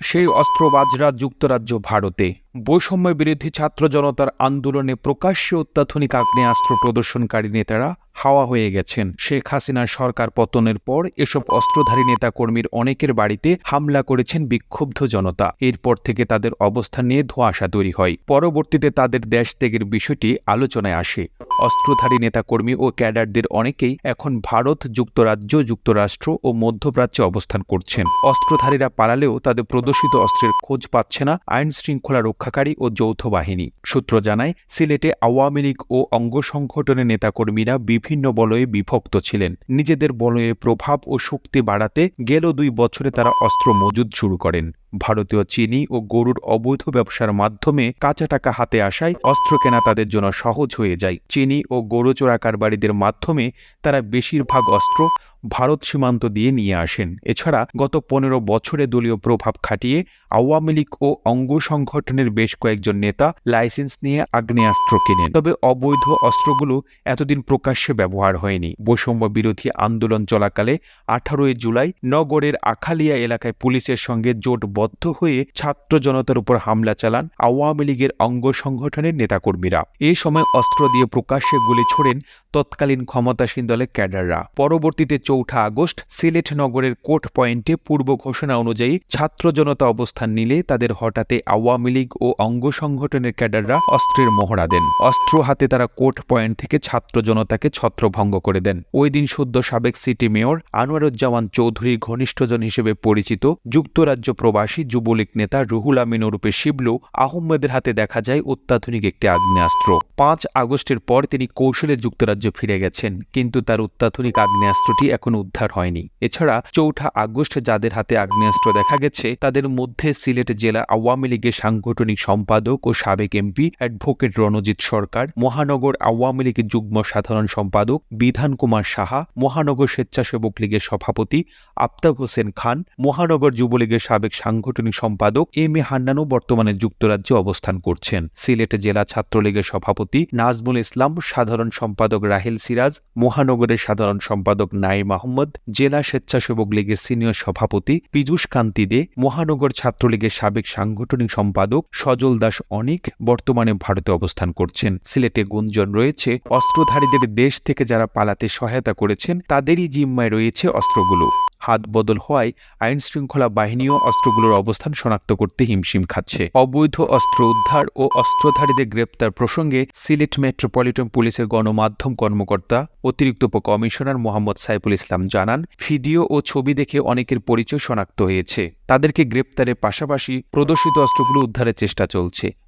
সেই অস্ত্রবাজরা যুক্তরাজ্য ভারতে। বৈষম্য বিরোধী ছাত্র জনতার আন্দোলনে প্রকাশ্যে অত্যাধুনিক আগ্নেয়াস্ত্র প্রদর্শনকারী নেতারা হাওয়া হয়ে গেছেন। শেখ হাসিনার সরকার পতনের পর এসব অস্ত্রধারী নেতাকর্মীর অনেকের বাড়িতে হামলা করেছেন বিক্ষুব্ধ জনতা। এরপর থেকে তাদের অবস্থান নিয়ে ধোঁয়াশা তৈরি হয়। পরবর্তীতে তাদের দেশ ত্যাগের বিষয়টি আলোচনায় আসে। অস্ত্রধারী নেতাকর্মী ও ক্যাডারদের অনেকেই এখন ভারত যুক্তরাজ্য, যুক্তরাষ্ট্র ও মধ্যপ্রাচ্যে অবস্থান করছেন। অস্ত্রধারীরা পালালেও তাদের প্রদর্শিত অস্ত্রের খোঁজ পাচ্ছে না। আইন শৃঙ্খলা রক্ষাকারী ও যৌথ বাহিনী। সূত্র জানায়, সিলেটে আওয়ামী লীগ ও অঙ্গ সংগঠনের নেতাকর্মীরা বিভিন্ন বলয়ে বিভক্ত ছিলেন। নিজেদের বলয়ের প্রভাব ও শক্তি বাড়াতে গেল দুই বছরে তারা অস্ত্র মজুদ শুরু করেন। ভারতীয় চিনি ও গরুর অবৈধ ব্যবসার মাধ্যমে কাঁচা টাকা হাতে আসায় অস্ত্র কেনা তাদের জন্য সহজ হয়ে যায়। চিনি ও গরু চোরা কারবারিদের মাধ্যমে তারা বেশিরভাগ অস্ত্র ভারত সীমান্ত দিয়ে নিয়ে আসেন। এছাড়া গত পনেরো বছরে দলীয় প্রভাব খাটিয়ে আওয়ামী লীগ ও অঙ্গ সংগঠনের বেশ কয়েকজন নেতা লাইসেন্স নিয়ে আগ্নেয়াস্ত্র কেনেন। তবে অবৈধ অস্ত্রগুলো এতদিন প্রকাশ্যে ব্যবহার হয়নি। বৈষম্য বিরোধী আন্দোলন চলাকালে আঠারোই জুলাই নগরের আখালিয়া এলাকায় পুলিশের সঙ্গে জোটবদ্ধ হয়ে ছাত্র জনতার উপর হামলা চালান আওয়ামী লীগের অঙ্গ সংগঠনের নেতাকর্মীরা। এ সময় অস্ত্র দিয়ে প্রকাশ্যে গুলি ছোড়েন তৎকালীন ক্ষমতাসীন দলের ক্যাডাররা। পরবর্তীতে চৌঠা আগস্ট সিলেট নগরের কোর্ট পয়েন্টে পূর্ব ঘোষণা অনুযায়ী ছাত্র জনতা অবস্থান নিলে তাদের হঠাতে আওয়ামী লীগ ও অঙ্গ সংগঠনের ক্যাডাররা অস্ত্রের মহড়া দেন। অস্ত্র হাতে তারা কোর্ট পয়েন্ট থেকে ছাত্র জনতাকে ছত্রভঙ্গ করে দেন। ওই দিন সদ্য সাবেক সিটি মেয়র আনোয়ারুজ্জামান চৌধুরী ঘনিষ্ঠজন হিসেবে পরিচিত যুক্তরাজ্য প্রবাসী যুবলীগ নেতা রুহুল আমিন ওরূপে শিবলু আহমেদের হাতে দেখা যায় অত্যাধুনিক একটি আগ্নেয়াস্ত্র। পাঁচ আগস্টের পর তিনি কৌশলে যুক্তরাজ্যে ফিরে গেছেন, কিন্তু তার অত্যাধুনিক আগ্নেয়াস্ত্রটি এখনও উদ্ধার হয়নি। এছাড়া চৌঠা আগস্ট যাদের হাতে আগ্নেয়াস্ত্র দেখা গেছে, তাদের মধ্যে সিলেট জেলা আওয়ামী লীগের সাংগঠনিক সম্পাদক ও সাবেক এমপি অ্যাডভোকেট রণজিৎ সরকার, মহানগর আওয়ামী লীগের যুগ্ম সাধারণ সম্পাদক বিধান কুমার সাহা, মহানগর স্বেচ্ছাসেবক লীগের সভাপতি আফতাব হোসেন খান, মহানগর যুবলীগের সাবেক সাংগঠনিক সম্পাদক এম এ হান্নানও বর্তমানে যুক্তরাজ্যে অবস্থান করছেন। সিলেট জেলা ছাত্রলীগের সভাপতি নাজমুল ইসলাম, সাধারণ সম্পাদক রাহেল সিরাজ, মহানগরের সাধারণ সম্পাদক নাইম আহমদ, জেলা স্বেচ্ছাসেবক লীগের সিনিয়র সভাপতি পীযূষ কান্তি দে, মহানগর ছাত্রলীগের সাবেক সাংগঠনিক সম্পাদক সজল দাস অনিক বর্তমানে ভারতে অবস্থান করছেন। সিলেটে গুঞ্জন রয়েছে, অস্ত্রধারীদের দেশ থেকে যারা পালাতে সহায়তা করেছেন, তাদেরই জিম্মায় রয়েছে অস্ত্রগুলো। হাত বদল হওয়ায় আইন শৃঙ্খলা বাহিনীও অস্ত্রগুলোর অবস্থান শনাক্ত করতে হিমশিম খাচ্ছে। অবৈধ অস্ত্র উদ্ধার ও অস্ত্রধারীদের গ্রেপ্তার প্রসঙ্গে সিলেট মেট্রোপলিটন পুলিশের গণমাধ্যম কর্মকর্তা, অতিরিক্ত উপকমিশনার মোহাম্মদ সাইফুল ইসলাম জানান, ভিডিও ও ছবি দেখে অনেকের পরিচয় শনাক্ত হয়েছে। তাদেরকে গ্রেপ্তারের পাশাপাশি প্রদর্শিত অস্ত্রগুলো উদ্ধারের চেষ্টা চলছে।